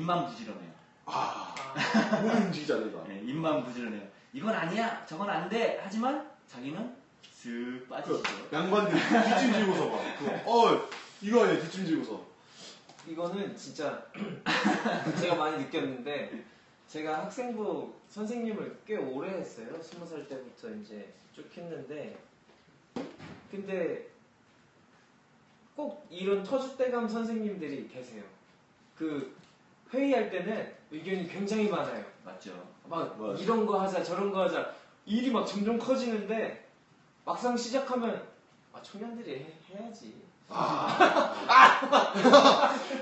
입만 부지런해요. 아, 몸이 움직이지 않는다. 네, 입만 부지런해요. 이건 아니야, 저건 안 돼. 하지만 자기는 슥 빠지시죠. 그 양반들 뒷짐 지고서 막, 그, 어, 이거 아니야, 뒷짐 지고서. 이거는 진짜 제가 많이 느꼈는데 제가 학생부 선생님을 꽤 오래 했어요. 스무 살 때부터 이제 쭉 했는데 근데 꼭 이런 터줏대감 선생님들이 계세요. 그 회의할 때는 의견이 굉장히 많아요. 맞죠? 막 맞아. 이런 거 하자 저런 거 하자 일이 막 점점 커지는데 막상 시작하면 아 청년들이 해, 해야지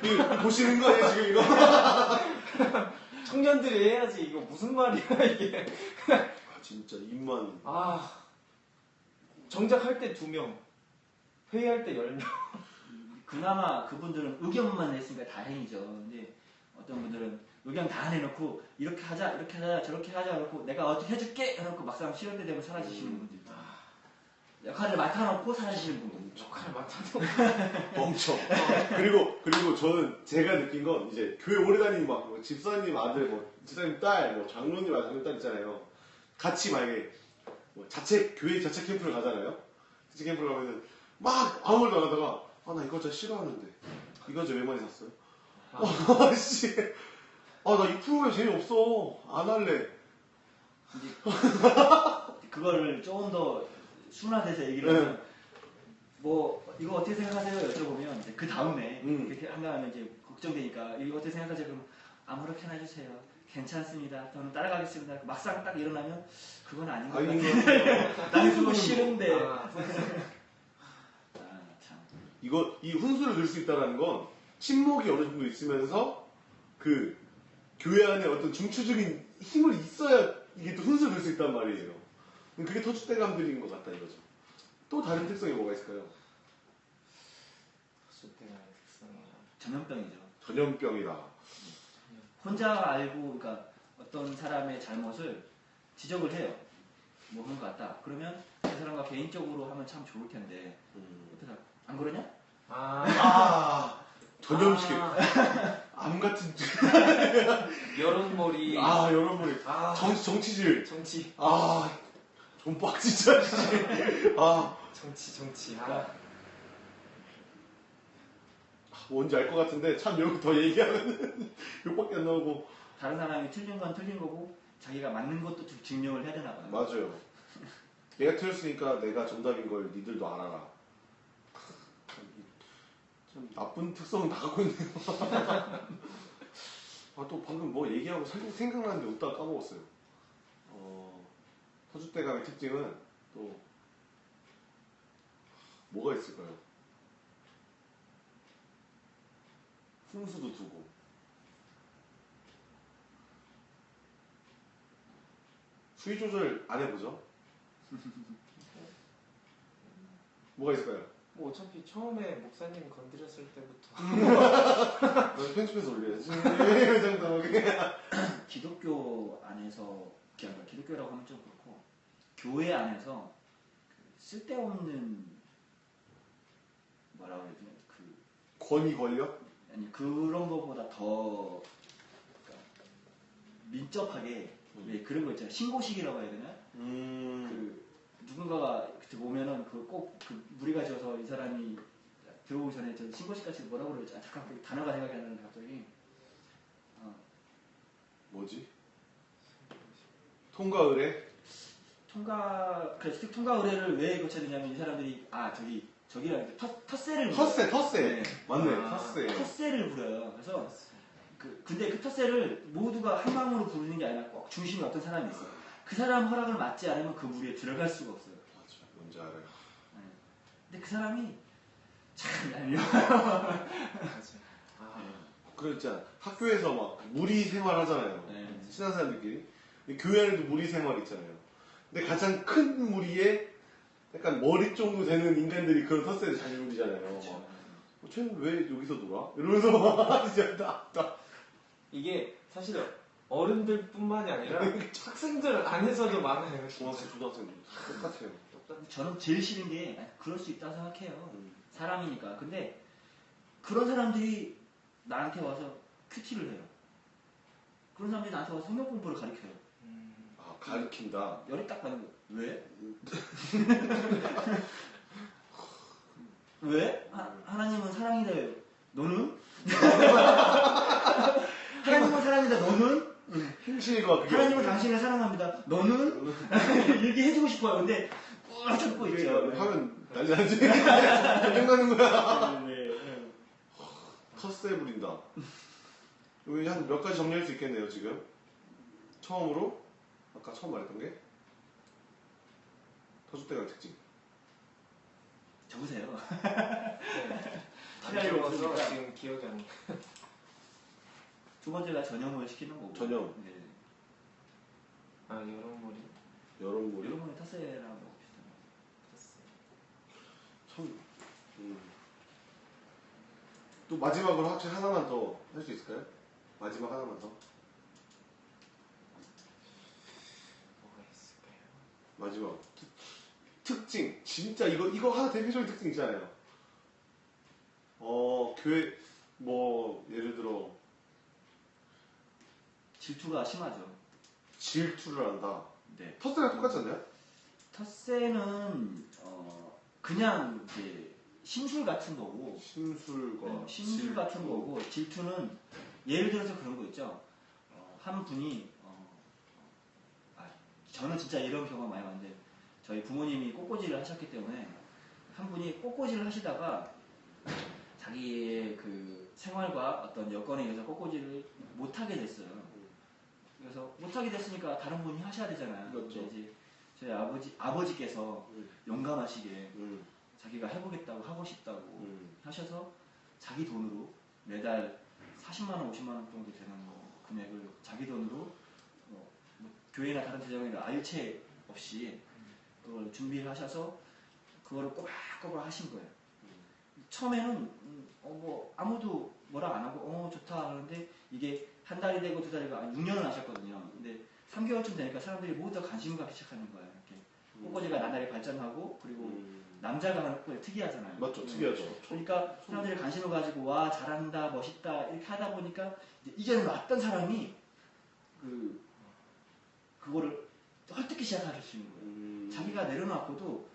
이거 보시는 거예요, 지금 이거? 청년들이 해야지 이거 무슨 말이야 이게 아, 진짜, 입만. 아 정작 할 때 두 명 회의할 때 열 명 그나마 그분들은 의견만 냈으니까 다행이죠. 근데 어떤 분들은 의견 다 내놓고 이렇게 하자, 이렇게 하자, 저렇게 하자 해놓고 내가 어떻게 해줄게 해놓고 막상 실현 때 되면 사라지시는 분들. 역할을 맡아놓고 사라지시는 분들. 역할 맡아도 멍청. 그리고, 그리고 저는 제가 느낀 건 이제 교회 오래 다니는 막 뭐 집사님 아들, 뭐 집사님 딸, 뭐 장로님 아들, 장로님 딸 있잖아요. 같이 만약에 뭐 자체, 교회 자체 캠프를 가잖아요. 자체 캠프를 가면은 막 아무 말도 안 하다가 아, 나 이거 진짜 싫어하는데. 이거 진짜 왜 많이 샀어요? 아, 씨. 아, 나 이 프로그램 재미없어. 안 할래. 이제 그거를 조금 더 순화돼서 얘기를 하면 뭐 이거 어떻게 생각하세요 여쭤보면 이제 그 다음에 음. 이렇게 한 다음에 이제 걱정되니까 이거 어떻게 생각하세요 그럼 아무렇게나 해주세요 괜찮습니다 저는 따라가겠습니다 막상 딱 일어나면 그건 아닌 것 아닌 같아요 거 나는 그거 싫은데 아, 아, 참. 이거 이 훈수를 넣을 수 있다는 건 친목이 어느 정도 있으면서 그 교회 안에 어떤 중추적인 힘을 있어야 이게 또 훈수를 넣을 수 있단 말이에요. 그게 터줏대감들인 것 같다 이거죠. 또 다른 특성이 뭐가 있을까요? 터줏대감의 특성이 전염병이죠 전염병이다. 혼자 알고 그러니까 어떤 사람의 잘못을 지적을 해요 뭐 그런 것 같다 그러면 그 사람과 개인적으로 하면 참 좋을 텐데 음. 어떻게 안 그러냐? 아 아 전염식. 아, 암 같은 여론몰이 아 여러분 아, 정 정치질. 정치. 아 존박 진짜. 아. 정치 정치. 아, 뭔지 알 것 같은데 참 여기 더 얘기하면 욕밖에 안 나오고. 다른 사람이 틀린 건 틀린 거고 자기가 맞는 것도 좀 증명을 해야 되나 봐요. 맞아요. 내가 틀렸으니까 내가 정답인 걸 니들도 알아라. 참 나쁜 특성은 다 갖고 있네요. 아, 또 방금 뭐 얘기하고 살- 생각나는데 웃다가 까먹었어요. 어, 터줏대감의 특징은 또 뭐가 있을까요? 훈수도 두고 수위 조절 안 해보죠? 뭐가 있을까요? 뭐 어차피 처음에 목사님 건드렸을 때부터 너 편집해서 올려야지. 이 정도. 기독교 안에서 그러니까 기독교라고 하면 좀 그렇고 교회 안에서 그 쓸데없는 뭐라고 해야 되나 그 권위 권력? 아니 그런 거보다 더 그러니까 민첩하게 왜 그런 거 있잖아요 신고식이라고 해야 되나 음. 그 누군가가 그때 오면은 그꼭그 무리가 지어서 이 사람이 들어오기 전에 저 신고식 같이 뭐라고 그러지? 아, 잠깐 그 단어가 생각이 안 나는데 갑자기 어, 뭐지? 통과 의뢰? 통과 그래서 통과 의뢰를 왜 거쳐야 되냐면 이 사람들이 아 저기 저기랑 텃 텃세를 텃세, 텃세. 네. 맞네, 아, 텃세. 텃세를 부려요. 그래서 그 근데 그 텃세를 모두가 한 마음으로 부르는 게 아니라 꼭 중심에 어떤 사람이 있어. 요 그 사람 허락을 받지 않으면 그 무리에 들어갈 수가 없어요. 맞아, 뭔지 알아요. 네. 근데 그 사람이 참 얄미워. 맞아. 아, 그랬잖아. 학교에서 막 무리 생활 하잖아요. 네. 친한 사람들끼리. 근데 교회 안에도 무리 생활 있잖아요. 근데 가장 큰 무리에 약간 머리 정도 되는 인간들이 그런 잘 누리잖아요. 그렇죠. 막, 어, 쟤는 왜 여기서 놀아? 이러면서 막 진짜 나, 나. 이게 사실 어른들뿐만이 아니라 학생들 안에서도 많아요. 중학생, 초등학생 똑같아요. 저는 제일 싫은 게 아, 그럴 수 있다고 생각해요. 음. 사람이니까. 근데 그런 사람들이 나한테 와서 큐티를 해요. 그런 사람들이 나한테 와서 성경 공부를 가르쳐요. 음, 아 가르친다. 열이 딱 받는 거. 왜? 왜? 하, 하나님은 사랑이래. 너는? 하나님은 사랑이다. 너는? 행실과 그게 하나님은. 당신을 사랑합니다. 너는? 이렇게 해주고 싶어요. 근데 꾹 참고 그게 있죠. 하면 난리 나지. 생각나는 거야. 네. 텃세 부린다. 여기 한 몇 가지 정리할 수 있겠네요 지금. 처음으로 아까 처음 말했던 게 터줏대감 특징. 적으세요. 네. 다 시간이 적어서 없으니까. 지금 기억이 안 나. 두 번째가 전염을 시키는 거고. 전염. 네. 아 여러모리 여러모리. 여러분의 타세라고 비슷한 참. 음. 또 마지막으로 혹시 하나만 더 할 수 있을까요? 마지막 하나만 더. 뭐가 있을까요? 마지막 특, 특징. 진짜 이거 이거 하나 대표적인 특징 있잖아요. 어 교회 뭐 예를 들어 질투가 심하죠. 질투를 한다. 네. 터스랑 똑같지 않나요? 텃세는 어 그냥 이제 심술 같은 거고 심술과 네, 심술 질투. 같은 거고 질투는 예를 들어서 그런 거 있죠. 어, 한 분이 어, 아, 저는 진짜 이런 경우가 많이 많은데 저희 부모님이 꽃꽂이를 하셨기 때문에 한 분이 꽃꽂이를 하시다가 자기의 그 생활과 어떤 여건에 의해서 꽃꽂이를 못 하게 됐어요. 그래서 못 하게 됐으니까 다른 분이 하셔야 되잖아요. 그렇죠. 근데 이제 저희 아버지 아버지께서 음. 용감하시게 음, 자기가 해보겠다고 하고 싶다고 음. 하셔서 자기 돈으로 매달 40만 원, 50만 원 정도 되는 뭐 금액을 자기 돈으로 뭐, 뭐 교회나 다른 재정이나 아유체 없이 그걸 준비를 하셔서 그거를 꼬박꼬박 하신 거예요. 처음에는 음, 어, 뭐 아무도 뭐라 안 하고 어 좋다 하는데 이게 한 달이 되고 두 달이 되고 6년을 하셨거든요. 근데 3개월쯤 되니까 사람들이 모두 다 관심을 갖기 시작하는 거예요. 이렇게 꽃꽂이가 나날이 발전하고 그리고 음. 남자가 하는 꽃꽂이 특이하잖아요. 맞죠, 음. 특이하죠. 그러니까 사람들이 관심을 가지고 와 잘한다 멋있다 이렇게 하다 보니까 이제 왔던 사람이 그 그거를 헐뜯기 시작하시는 거예요. 음. 자기가 내려놨고도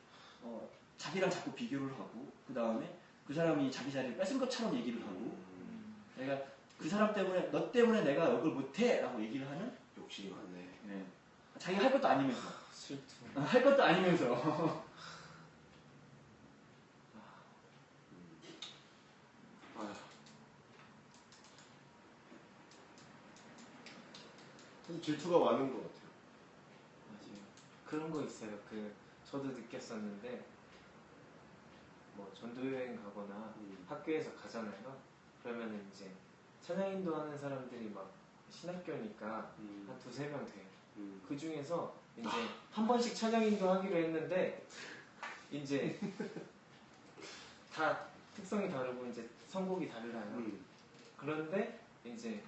어, 자기랑 자꾸 비교를 하고 그 다음에 그 사람이 자기 자리를 뺏은 것처럼 얘기를 하고 음. 내가 그 사람 때문에 너 때문에 내가 이걸 못해라고 얘기를 하는 욕심이 많네. 예. 자기 할 것도 아니면서 슬픔. 어, 할 것도 아니면서 아휴. 좀 질투가 많은 것 같아요. 맞아요. 그런 거 있어요. 그 저도 느꼈었는데 뭐 전도 여행 가거나 음. 학교에서 가잖아요. 그러면은 이제 찬양 인도 하는 사람들이 막 신학교니까 음. 한 두세 명 돼요. 음. 그 중에서 이제 한 번씩 찬양 인도 하기로 했는데 이제 다 특성이 다르고 이제 선곡이 달라요. 음. 그런데 이제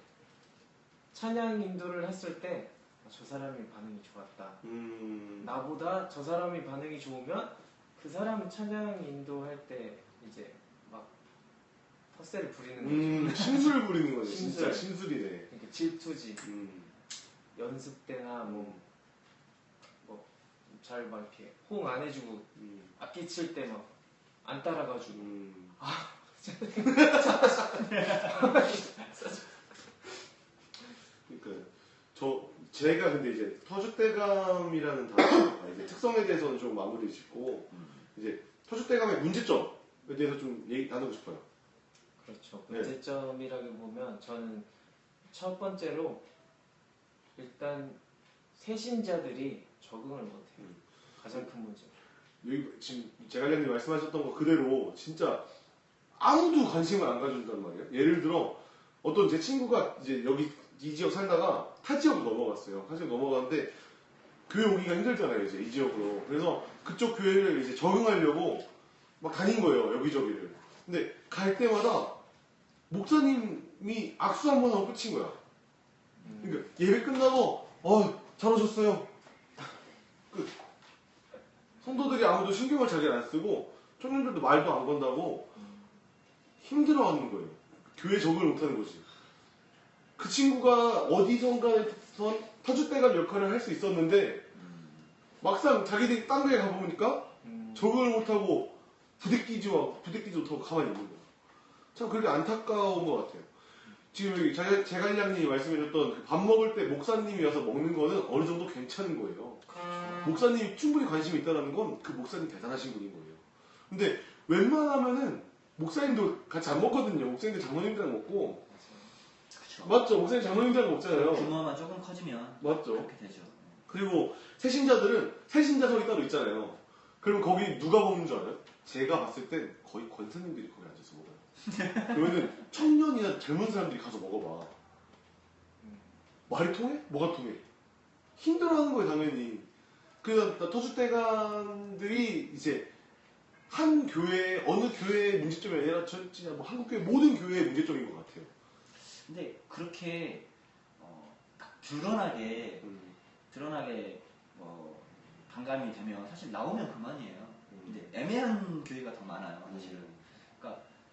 찬양 인도를 했을 때 저 사람이 반응이 좋았다. 음. 나보다 저 사람이 반응이 좋으면 그 사람 찬양 인도할 때 이제 막 텃세를 부리는 거죠. 음, 심술 부리는 거네. 진짜. 심술이네. 그러니까 질투지. 음. 연습 때나 음. 뭐잘 막 이렇게 호응 안 해주고 음. 악기 칠 때 막 안 따라가지고 음. 그러니까 저 제가 근데 이제 터줏대감이라는 단어 이제 특성에 대해서는 좀 마무리 짓고 이제 터줏대감의 문제점에 대해서 좀 얘기 나누고 싶어요. 그렇죠. 네. 문제점이라고 보면 저는 첫 번째로 일단 새신자들이 적응을 못해요. 음. 가장 큰 문제. 여기 지금 제갈량님 말씀하셨던 거 그대로 진짜 아무도 관심을 안 가준단 말이에요. 예를 들어 어떤 제 친구가 이제 여기 이 지역 살다가 타 지역으로 넘어갔어요. 타 지역 넘어갔는데 교회 오기가 힘들잖아요. 이제 이 지역으로. 그래서 그쪽 교회를 이제 적응하려고 막 다닌 거예요. 여기저기를. 근데 갈 때마다 목사님이 악수 한 번 하고 끝인 거야. 음, 그러니까 예배 끝나고 어 잘하셨어요. 끝. 성도들이 아무도 신경을 잘안 쓰고 청년들도 말도 안 건다고 힘들어하는 거예요. 교회 적응을 못하는 거지. 그 친구가 어디선가에선 터줏대감 역할을 할 수 있었는데 막상 자기들이 딴 데에 가보니까 음. 적응을 못하고 부대끼지와 부대끼지 못하고 가만히 있는 거예요. 참 그렇게 안타까운 것 같아요. 지금 여기 제- 제갈량님이 말씀해줬던 그밥 먹을 때 목사님이 와서 먹는 거는 어느 정도 괜찮은 거예요. 목사님이 충분히 관심이 있다는 건 그 목사님 대단하신 분인 거예요. 근데 웬만하면은 목사님도 같이 안 먹거든요. 목사님들 장로님들이랑 먹고 그쵸. 맞죠? 목사님 장로님들이랑 먹잖아요. 규모만 조금 커지면 맞죠? 그렇게 되죠. 그리고 새신자들은 새신자석이 따로 있잖아요. 그럼 거기 누가 먹는 줄 알아요? 제가 봤을 땐 거의 권사님들이 거기 앉아서 먹어요. 그러면은 청년이나 젊은 사람들이 가서 먹어봐. 말이 통해? 뭐가 통해? 힘들어하는 거예요, 당연히. 그래서 터줏대감들이 이제 한 교회, 어느 교회의 문제점이 아니라 전 진짜 뭐 한국 교회 모든 교회의 문제점인 것 같아요. 근데 그렇게 어, 드러나게 음. 드러나게 뭐 반감이 되면 사실 나오면 그만이에요. 음. 근데 애매한 교회가 더 많아요, 사실은. 그러니까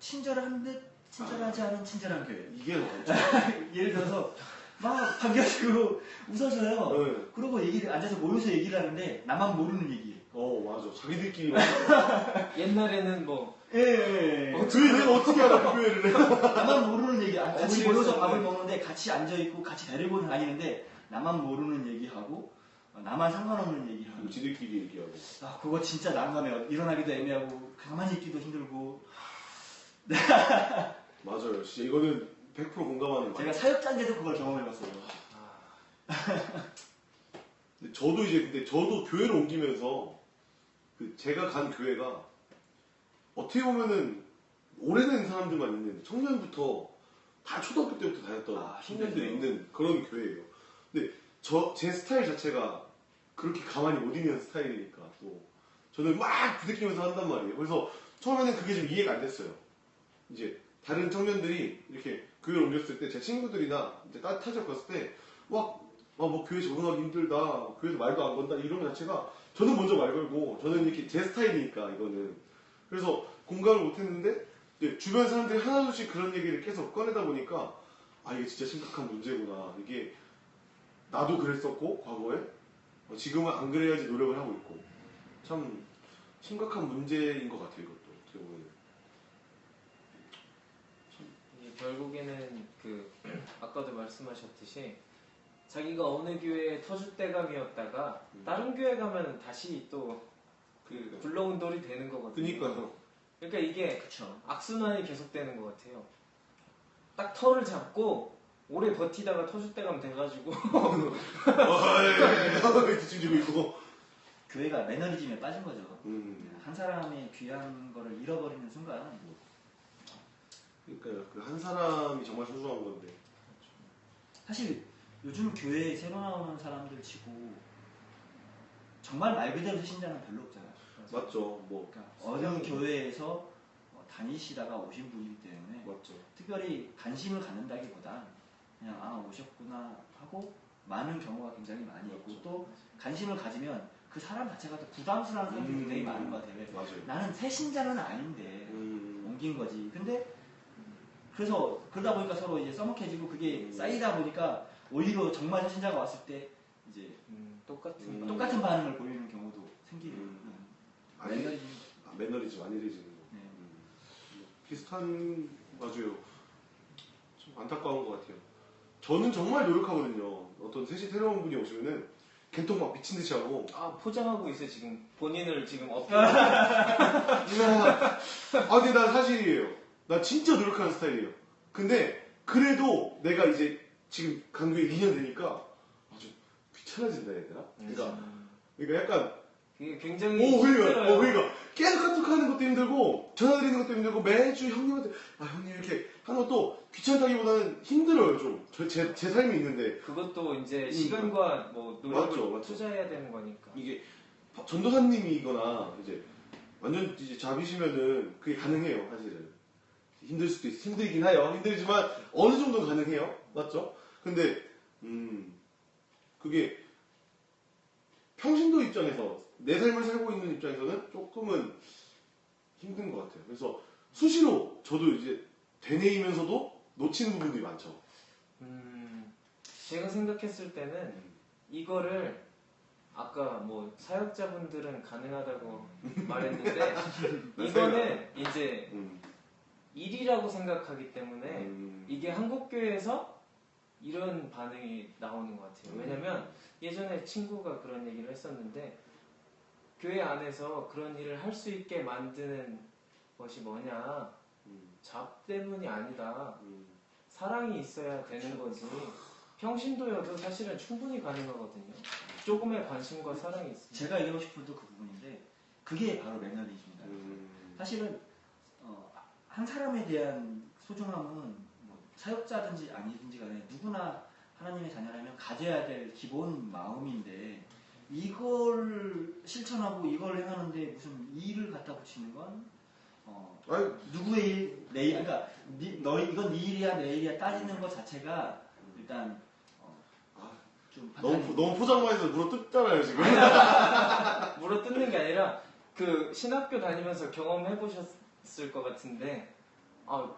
친절한 듯 친절하지 않은 친절한 교회. 이게 뭐죠? 예를 들어서 막 반겨주고 웃어줘요. 네. 그러고 얘기를 앉아서 모여서 얘기를 하는데 나만 모르는 얘기. 어, 맞아. 자기들끼리. 옛날에는 뭐 예, 예. 예. 어, 교회 내가 어떻게 알아, 그 교회를. 나만 모르는 얘기. 아, 같이 모여서 밥을. 먹는데 같이 앉아 있고 같이 데리고 다니는데 나만 모르는 얘기하고 어, 나만 상관없는 얘기하고. 지들끼리 얘기하고. 아 그거 진짜 난감해요. 일어나기도 애매하고 가만히 있기도 힘들고. 맞아요. 진짜 이거는 100% 공감하는 제가 말. 사역자인데도 그걸 경험해봤어요. 근데 저도 이제 근데 저도 교회를 옮기면서 그 제가 간 교회가 어떻게 보면은 오래된 사람들만 있는 청년부터 다 초등학교 때부터 다녔던 아, 청년들이 힘들죠. 있는 그런 교회예요. 근데 저 제 스타일 자체가 그렇게 가만히 못 있는 스타일이니까 또 저는 막 부대끼면서 한단 말이에요. 그래서 처음에는 그게 좀 이해가 안 됐어요. 이제 다른 청년들이 이렇게 교회를 옮겼을 때 제 친구들이나 이제 따뜻하게 갔을 때 막, 아, 뭐 교회 적응하기 힘들다, 뭐 교회에서 말도 안 건다 이런 것 자체가 저는 먼저 말 걸고 저는 이렇게 제 스타일이니까 이거는. 그래서 공감을 못했는데 주변 사람들이 하나둘씩 그런 얘기를 계속 꺼내다 보니까 아 이게 진짜 심각한 문제구나. 이게 나도 그랬었고 과거에? 어, 지금은 안 그래야지 노력을 하고 있고. 참 심각한 문제인 것 같아요 이것도 어떻게 보면 이게 결국에는 그 아까도 말씀하셨듯이 자기가 어느 교회의 터줏대감이었다가 음. 다른 교회 가면 다시 또 그. 굴러온 돌이 되는 거거든요. 그니까요 그러니까 이게 그쵸. 악순환이 계속되는 것 같아요. 딱 털을 잡고 오래 버티다가 터줏대감 돼가지고 있고 교회가 매너리즘에 빠진 거죠. 음. 한 사람의 귀한 거를 잃어버리는 순간 그러니까요 그 한 사람이 정말 소중한 건데 사실 요즘 교회에 새로 나오는 사람들 치고 정말 말 그대로 신자는 별로 없잖아요. 맞죠 뭐 그러니까 어느 교회에서 어, 다니시다가 오신 분이기 때문에 맞죠 특별히 관심을 갖는다기보다 그냥 아 오셨구나 하고 많은 경우가 굉장히 많이 있고 또 관심을 가지면 그 사람 자체가 또 부담스러운 사람들이 음. 굉장히 많은 것 같아요. 맞아요 나는 새 신자는 아닌데 음. 옮긴 거지. 근데 그래서 그러다 보니까 서로 이제 써먹해지고 그게 음. 쌓이다 보니까 오히려 정말 새 신자가 왔을 때 이제 음, 똑같은 음. 거. 똑같은 반응을 보이는 경우도 생기는 음. 음. 아니, 매너리즘. 아, 매너리즘 거 네. 음. 비슷한 맞아요 좀 안타까운 것 같아요 저는 정말 노력하거든요 어떤 셋이 새로운 분이 오시면은 개통 막 미친 듯이 하고 아 포장하고 있어 지금 본인을 지금 어필. 아 근데 난 사실이에요 나 진짜 노력하는 스타일이에요 근데 그래도 내가 이제 지금 강교에 2년 되니까 아주 귀찮아진다 해야 되나? 그러니까, 음. 그러니까 약간 굉장히 오 그러니까 힘들어요. 어 그러니까 계속 카톡하는 것도 힘들고 전화 드리는 것도 힘들고 매주 형님한테 아 형님 이렇게 하는 것도 귀찮다기보다는 힘들어요 좀제 제 삶이 있는데 그것도 이제 음. 시간과 뭐 노력을 맞죠, 맞죠. 투자해야 되는 거니까. 이게 전도사님이거나 이제 완전 이제 잡이시면은 그게 가능해요 사실은 힘들 수도 있 힘들긴 해요 힘들지만 어느 정도 가능해요 맞죠? 근데 음 그게 평신도 입장에서 내 삶을 살고 있는 입장에서는 조금은 힘든 것 같아요. 그래서 수시로 저도 이제 되뇌이면서도 놓치는 부분들이 많죠. 음, 제가 생각했을 때는 이거를 아까 뭐 사역자분들은 가능하다고 말했는데 이거는 이제 음. 일이라고 생각하기 때문에 음. 이게 한국 교회에서 이런 반응이 나오는 것 같아요. 왜냐면 예전에 친구가 그런 얘기를 했었는데 교회 안에서 그런 일을 할 수 있게 만드는 것이 뭐냐 음. 잡 때문이 아니다. 음. 사랑이 있어야 되는 거지. 평신도여도 사실은 충분히 가능하거든요. 조금의 관심과 사랑이 있으면. 제가 얘기하고 싶은 그 부분인데 그게 바로 매너리즘입니다. 음. 사실은 어, 한 사람에 대한 소중함은 뭐 사역자든지 아니든지 간에 누구나 하나님의 자녀라면 가져야 될 기본 마음인데 이걸 실천하고 이걸 행하는데 무슨 일을 갖다 붙이는 건 어, 아니, 누구의 일, 내 일, 그러니까 니, 너 이건 네 일이야 내 일이야 따지는 것 자체가 일단 어, 아, 좀 너무, 너무 포장만 해서 물어 뜯잖아요, 지금. 물어 뜯는 게 아니라 그 신학교 다니면서 경험해 보셨 을 것 같은데 아,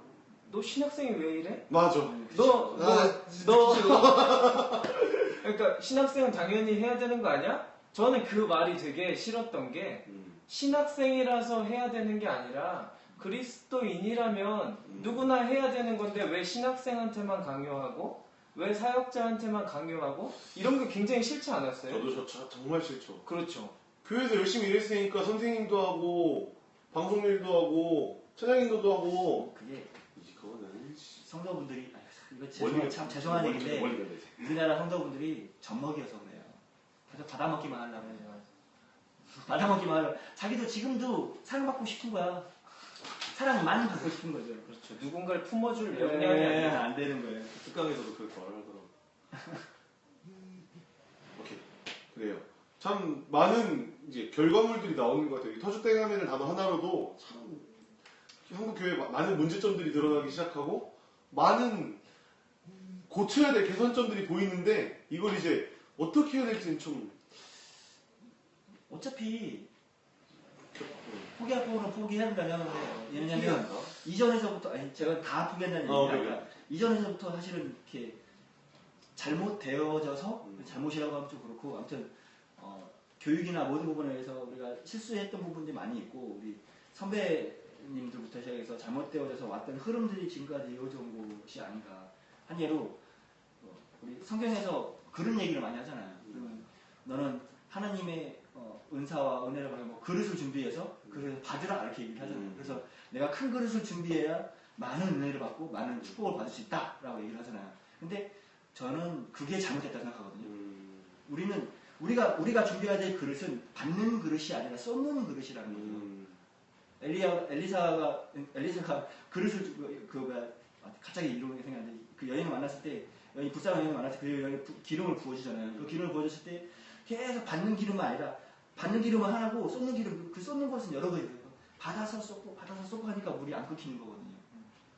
너 신학생이 왜 이래? 맞아. 너, 뭐, 아, 너, 그러니까 신학생은 당연히 해야 되는 거 아니야? 저는 그 말이 되게 싫었던 게 음. 신학생이라서 해야 되는 게 아니라 그리스도인이라면 음. 누구나 해야 되는 건데 왜 신학생한테만 강요하고 왜 사역자한테만 강요하고 이런 게 굉장히 싫지 않았어요? 저도 저, 저 정말 싫죠. 그렇죠. 교회에서 열심히 일했으니까 선생님도 하고, 방송 일도 하고, 찬양인도도 하고. 그게 이거는 씨, 성도분들이 아휴, 이거 죄송한, 참 죄송한 얘기인데. 우리나라 성도분들이 젖먹이어서 그래요. 계속 받아먹기만 하려고 맞아, 해요. 맞아. 받아먹기만 하려고. 자기도 지금도 사랑받고 싶은 거야. 사랑만 받고 싶은 거죠. 그렇죠. 누군가를 품어줄 네, 역량이 아니라 안 되는 거예요. 특강에서도 그렇게 말을 하더라고. 오케이. 그래요. 참 많은 이제 결과물들이 나오는 것 같아요. 이 터줏대감이라는 단어 하나로도 참 한국 교회 마- 많은 문제점들이 드러나기 시작하고 많은 고쳐야 될 개선점들이 보이는데 이걸 이제 어떻게 해야 될지는 좀 어차피 포기할 거는 포기해야 된다는 건데 왜냐면? 이전에서부터 아니 제가 다 포기한다는 어, 얘기가 아니라 이전에서부터 사실은 이렇게 잘못되어져서 음. 잘못이라고 하면 좀 그렇고 아무튼 어, 교육이나 모든 부분에서 우리가 실수했던 부분들이 많이 있고 우리 선배님들부터 시작해서 잘못되어져서 왔던 흐름들이 지금까지 이어져온 것이 아닌가 한 예로 어, 우리 성경에서 그런 얘기를 많이 하잖아요. 그러면 너는 하나님의 어, 은사와 은혜를 받으뭐 그릇을 준비해서 그릇을 받으라 이렇게 얘기를 하잖아요. 음. 그래서 내가 큰 그릇을 준비해야 많은 은혜를 받고 많은 축복을 받을 수 있다라고 얘기를 하잖아요. 근데 저는 그게 잘못됐다고 생각하거든요. 음, 우리는 우리가 우리가 준비해야 될 그릇은 받는 그릇이 아니라 쏟는 그릇이라는 거죠. 음, 엘리야 엘리사가 엘리사가 그릇을 주- 그, 그 뭐야 아, 갑자기 이름이 생각나는데 그 여인을 만났을 때 여인 불쌍한 여인을 만났을 때 그 여인이 부- 기름을 부어주잖아요. 그 기름을 부어줬을 때 계속 받는 기름은 아니라 받는 기름은 하나고 쏟는 기름 그- 그 쏟는 것은 여러 가지예요. 받아서 쏟고 받아서 쏟고 하니까 물이 안 끊기는 거거든요.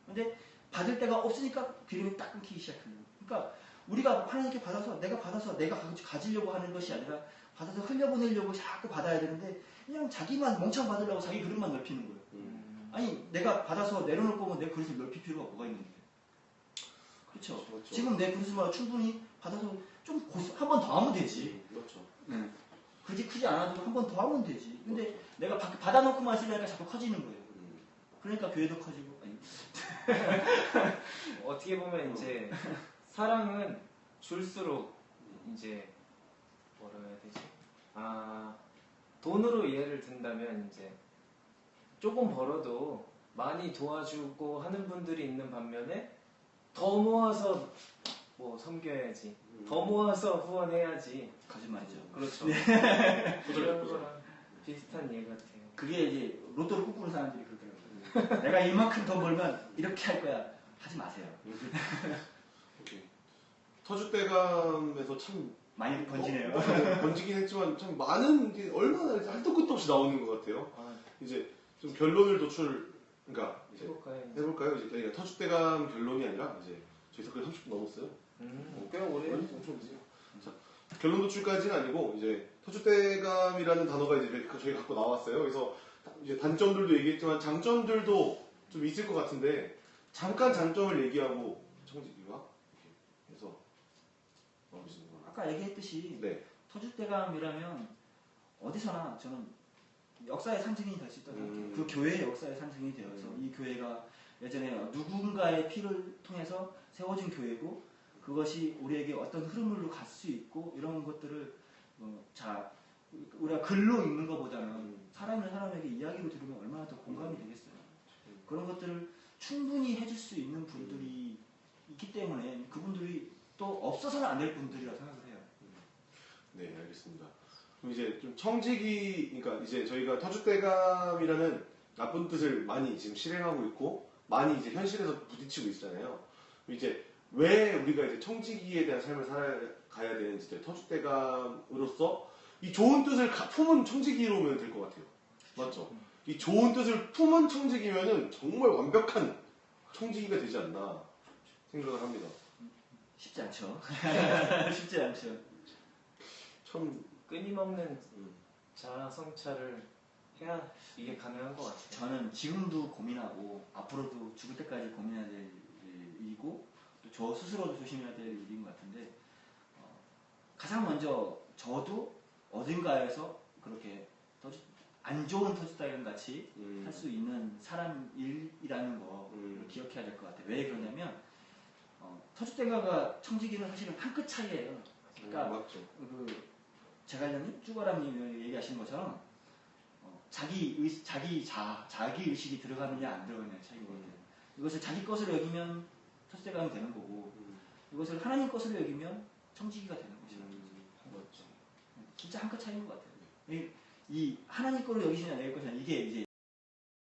근데 받을 데가 없으니까 기름이 딱 끊기기 시작해요. 그러니까 우리가 하나님께 받아서 내가 받아서 내가 가- 가지려고 하는 것이 아니라 받아서 흘려보내려고 자꾸 받아야 되는데 그냥 자기만 멍청 받으려고 자기 그릇만 넓히는 거예요. 음. 아니 내가 받아서 내려놓을 거면 내 그릇을 넓힐 필요가 뭐가 있는데 그렇죠 그렇죠. 지금 내 그릇을 충분히 받아서 좀 한 번 더 하면 되지 음, 그렇죠. 굳이 크지 않아도 한 번 더 하면 되지 근데 내가 받- 받아놓고만 쓰려니까 자꾸 커지는 거예요 음. 그러니까 교회도 커지고 아니, 어떻게 보면 이제 사랑은 줄수록 이제 뭐라 해야 되지? 아 돈으로 예를 든다면 이제 조금 벌어도 많이 도와주고 하는 분들이 있는 반면에 더 모아서 뭐 섬겨야지, 음. 더 모아서 후원해야지. 거짓말이죠 그렇죠. 부들, 이런 부들. 거랑 비슷한 예 같아요. 그게 이제 로또를 꿈꾸는 사람들이 그러더라고요 내가 이만큼 더 벌면 이렇게 할 거야 하지 마세요. 터줏대감에서 참 많이 번지네요 어, 어, 번지긴 했지만 참 많은 게 얼마나 할도 끝도 없이 나오는 것 같아요. 아, 이제 좀 결론을 도출, 그러니까 이제 해볼까요? 이제? 해볼까요? 이제 저희가 터줏대감 결론이 아니라 이제 저희 댓글 30분 넘었어요. 음, 꽤 오래. 엄청 되죠. 자, 결론 도출까지는 아니고 이제 터줏대감이라는 단어가 이제 저희 갖고 나왔어요. 그래서 이제 단점들도 얘기했지만 장점들도 좀 있을 것 같은데 잠깐 장점을 얘기하고 청지기와 이렇게 해서 나오시는 거예요. 아까 얘기했듯이 네. 터줏대감이라면 어디서나 저는 역사의 상징이 될 수 있다고 생각해요. 음. 그 교회의 역사의 상징이 되어서 이 교회가 예전에 누군가의 피를 통해서 세워진 교회고 그것이 우리에게 어떤 흐름으로 갈 수 있고 이런 것들을 어, 자 우리가 글로 읽는 것보다는 음. 사람을 사람에게 이야기로 들으면 얼마나 더 공감이 되겠어요. 음. 그런 것들을 충분히 해줄 수 있는 분들이 있기 때문에 그분들이 또 없어서는 안 될 분들이라고 생각을 해요. 네, 알겠습니다. 그럼 이제 좀 청지기, 그러니까 이제 저희가 터줏대감이라는 나쁜 뜻을 많이 지금 실행하고 있고 많이 이제 현실에서 부딪히고 있잖아요. 이제 왜 우리가 이제 청지기에 대한 삶을 살아가야 되는지 터줏대감으로서 이 좋은 뜻을 가- 품은 청지기로면 될 것 같아요. 맞죠? 이 좋은 뜻을 품은 청지기면은 정말 완벽한 청지기가 되지 않나 생각을 합니다. 쉽지 않죠. 쉽지 않죠. 참 끊임없는 음, 자아 성찰을 해야 이게 가능한 것 같아요. 저는 지금도 고민하고 앞으로도 죽을 때까지 고민해야 될 일이고 또 저 스스로도 조심해야 될 일인 것 같은데 어, 가장 먼저 저도 어딘가에서 그렇게 터주- 안 좋은 터줏대감 같이 음, 할수 있는 사람일이라는 거를 음. 기억해야 될 것 같아요. 왜 그러냐면 어, 터줏대감과 청지기는 사실은 한 끗 차이예요. 그러니까 음, 맞죠. 그 제갈량님, 쭈바람님이 얘기하신 것처럼 어, 자기 의, 자기 자 자기 의식이 들어가느냐 안 들어가느냐 것 같아요. 이것을 자기 것으로 여기면 터줏대감이 되는 거고 음, 이것을 하나님 것으로 여기면 청지기가 되는 것이죠. 음, 맞죠. 진짜 한 끗 차이인 것 같아요. 이, 이 하나님 거로 여기시냐 내 것이냐 이게 이제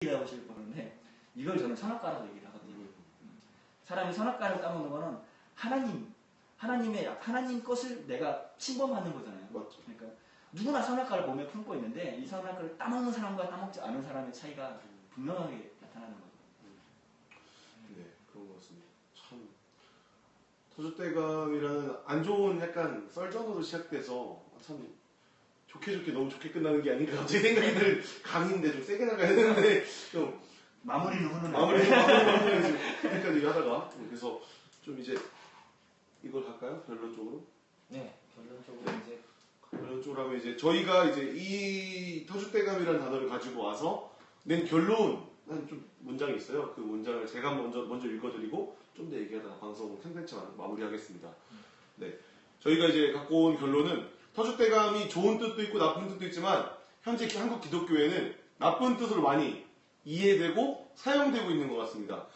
이라고 하실 거는데 이걸 저는 선악과라고 얘기를 하거든요. 음, 사람이 선악과를 따먹는 거는 하나님 하나님의 하나님 것을 내가 침범하는 거잖아요. 맞죠. 그러니까 누구나 선악과를 몸에 품고 있는데 이 선악과를 따먹는 사람과 따먹지 않은 사람의 차이가 분명하게 나타나는 거죠. 네, 그런 것 같습니다. 참 터줏대감이라는 안 좋은 약간 썰전으로 시작돼서 참 좋게 좋게 너무 좋게 끝나는 게 아닌가 제 생각이 늘 강인데 좀 세게 나가야 되는데 좀 마무리는 훈훈하게. 마무리 마무리 여기까지 하다가 그래서 좀 이제 이걸 할까요? 결론적으로 네, 결론적으로 이제 하면 이제 저희가 이제 이 터줏대감이라는 단어를 가지고 와서 낸 결론 한좀 문장이 있어요. 그 문장을 제가 먼저 먼저 읽어드리고 좀 더 얘기하다가 방송 콘텐츠 마무리하겠습니다. 네, 저희가 이제 갖고 온 결론은 터줏대감이 좋은 뜻도 있고 나쁜 뜻도 있지만 현재 한국 기독교에는 나쁜 뜻으로 많이 이해되고 사용되고 있는 것 같습니다.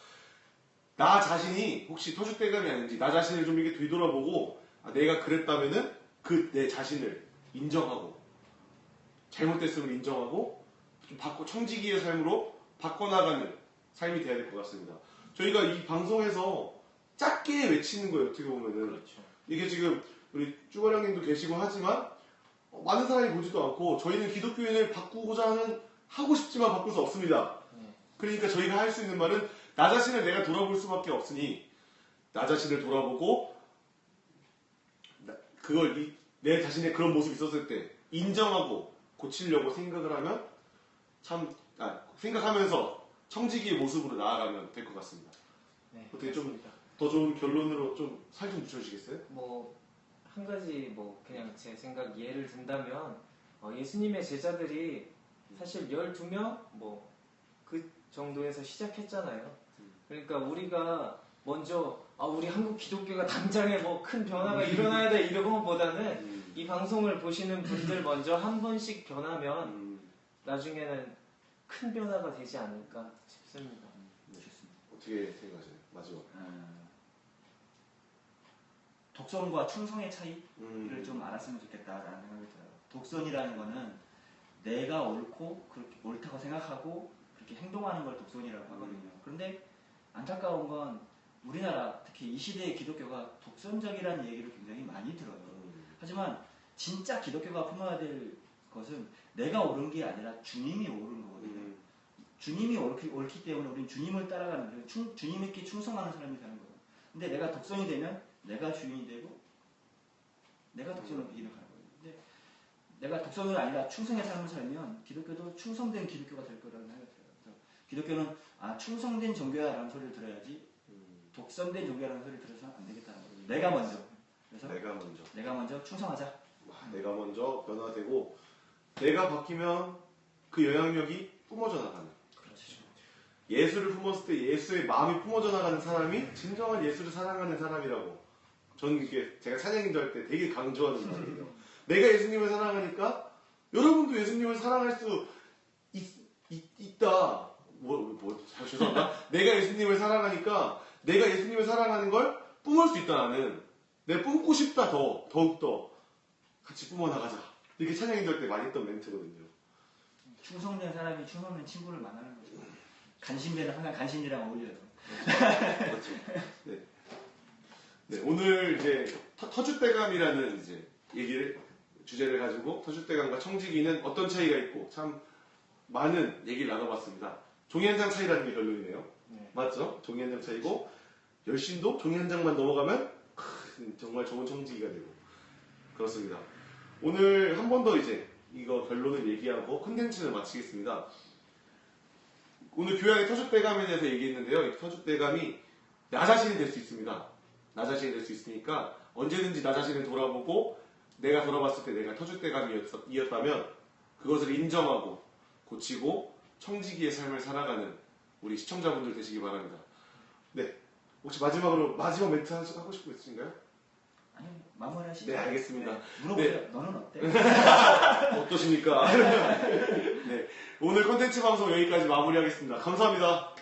나 자신이 혹시 터줏대감이 아닌지 나 자신을 좀 이렇게 뒤돌아보고 아, 내가 그랬다면은 그 내 자신을 인정하고 잘못됐음을 인정하고 좀 바꿔 청지기의 삶으로 바꿔나가는 삶이 돼야 될 것 같습니다. 저희가 이 방송에서 짧게 외치는 거예요. 어떻게 보면은 그렇죠. 이게 지금 우리 쭈바령님도 계시고 하지만 어, 많은 사람이 보지도 않고 저희는 기독교인을 바꾸고자 하는 하고 싶지만 바꿀 수 없습니다. 네. 그러니까 저희가 할 수 있는 말은 나 자신을 내가 돌아볼 수밖에 없으니 나 자신을 돌아보고 나- 그걸 이- 내 자신의 그런 모습이 있었을 때 인정하고 고치려고 생각을 하면 참 아, 생각하면서 청지기의 모습으로 나아가면 될 것 같습니다. 네, 어떻게 좀-. 더 좋은 결론으로 좀살좀 붙여주시겠어요? 뭐, 한 가지 뭐, 그냥 제 생각 예를 든다면, 어, 예수님의 제자들이 사실 12명? 뭐, 그 정도에서 시작했잖아요. 그러니까 우리가 먼저, 아, 우리 한국 기독교가 당장에 뭐 큰 변화가 일어나야 돼 이러고보다는 음, 이 방송을 보시는 분들 먼저 한 번씩 변하면 음, 나중에는 큰 변화가 되지 않을까 싶습니다. 네. 좋습니다. 어떻게 생각하세요? 마지막. 어, 독선과 충성의 차이를 음, 좀 알았으면 좋겠다라는 생각이 들어요. 독선이라는 거는 내가 옳고 그렇게 옳다고 생각하고 그렇게 행동하는 걸 독선이라고 하거든요. 그런데 안타까운 건 우리나라 특히 이 시대의 기독교가 독선적이라는 얘기를 굉장히 많이 들어요. 음, 하지만 진짜 기독교가 품어야 될 것은 내가 옳은 게 아니라 주님이 옳은 거거든요. 음, 주님이 옳기, 옳기 때문에 우리는 주님을 따라가는 거예요. 충- 주님께 충성하는 사람이 되는 거예요. 근데 내가 독선이 되면 내가 주인이 되고 내가 독선으로 그 길을 가는 거예요. 근데 내가 독선이 아니라 충성의 삶을 살면 기독교도 충성된 기독교가 될 거라는 생각이 들어요. 기독교는 아 충성된 종교야라는 소리를 들어야지 음, 독선된 종교라는 소리를 들어서는 안 되겠다는 거예요. 내가 먼저. 그래서 내가 먼저. 내가 먼저 충성하자. 와, 내가 먼저 변화되고 내가 바뀌면 그 영향력이 뿜어져 나가는. 그렇지. 예수를 품었을 때 예수의 마음이 뿜어져 나가는 사람이 진정한 예수를 사랑하는 사람이라고. 저는 이게 제가 찬양인도 할 때 되게 강조하는 말이에요. 내가 예수님을 사랑하니까 여러분도 예수님을 사랑할 수 있, 다 뭐, 뭐, 잘 죄송합니다. 내가 예수님을 사랑하니까 내가 예수님을 사랑하는 걸 뿜을 수 있다 나는. 내가 뿜고 싶다 더, 더욱더. 같이 뿜어나가자. 이렇게 찬양인도 할때 많이 했던 멘트거든요. 충성된 사람이 충성된 친구를 만나는 거죠. 간신배는 항상 간신이랑 어울려요. 그렇죠. 네. 네, 오늘 이제 터, 터줏대감이라는 이제 얘기를 주제를 가지고 터줏대감과 청지기는 어떤 차이가 있고 참 많은 얘기를 나눠봤습니다. 종이 한 장 차이라는 게 결론이네요. 네. 맞죠? 종이 한 장 차이고 열심도 종이 한 장만 넘어가면 크, 정말 좋은 청지기가 되고 그렇습니다. 오늘 한 번 더 이제 이거 결론을 얘기하고 컨텐츠를 마치겠습니다. 오늘 교양의 터줏대감에 대해서 얘기했는데요. 이 터줏대감이 나 자신이 될 수 있습니다. 나 자신이 될 수 있으니까 언제든지 나 자신을 돌아보고 내가 돌아봤을 때 내가 터줏대감이었다면 그것을 인정하고 고치고 청지기의 삶을 살아가는 우리 시청자분들 되시기 바랍니다. 네. 혹시 마지막으로 마지막 멘트 하고 싶은 거 있으신가요? 아니 마무리하시죠. 네, 알겠습니다. 네, 물어보세요. 너는 어때? 어떠십니까? 네. 오늘 컨텐츠 방송 여기까지 마무리하겠습니다. 감사합니다.